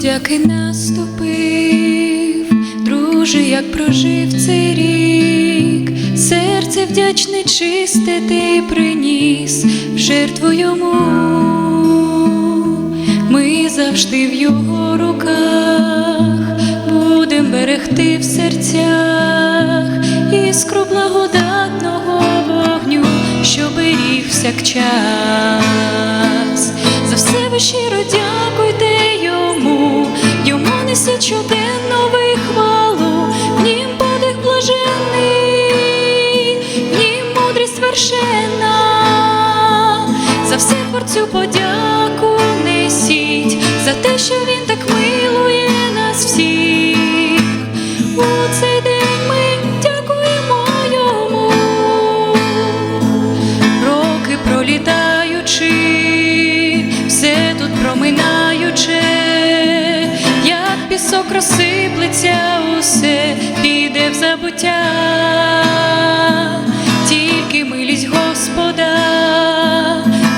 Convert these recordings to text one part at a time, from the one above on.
подяки наступив, друже, як прожив цей рік, серце вдячне чисте ти приніс в жертву йому. Ми завжди в його руках будем берегти в серцях іскру благодатного вогню, що беріг всякчас. За все ви щиро дякуйте йому, йому день ви хвалу, в нім подих блажений, в нім мудрість свершена, за все творцю подяку несіть, за те, що як розсиплеться, усе піде в забуття, тільки милість Господа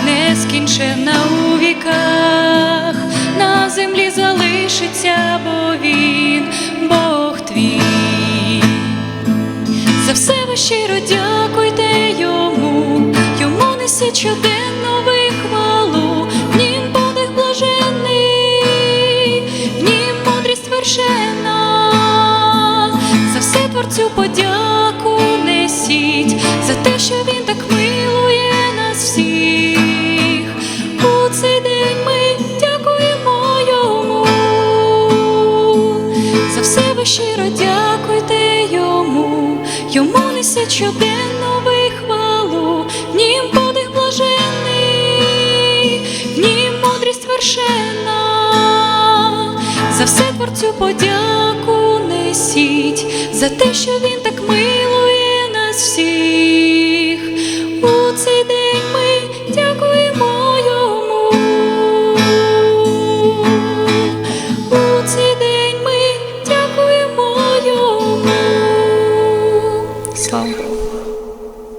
нескінченна у віках, на землі залишиться, бо він Бог твій. За все ви щиро дякуйте йому, йому несіть щоденно вершена, за все творцю подяку несіть, за те, що він так милує нас всіх. У цей день ми дякуємо йому. За все ви щиро дякуйте йому, йому несіть щоденно ви хвалу, в нім подих блажений, в нім мудрість вершена, творцю подяку несіть, за те, що він так милує нас всіх.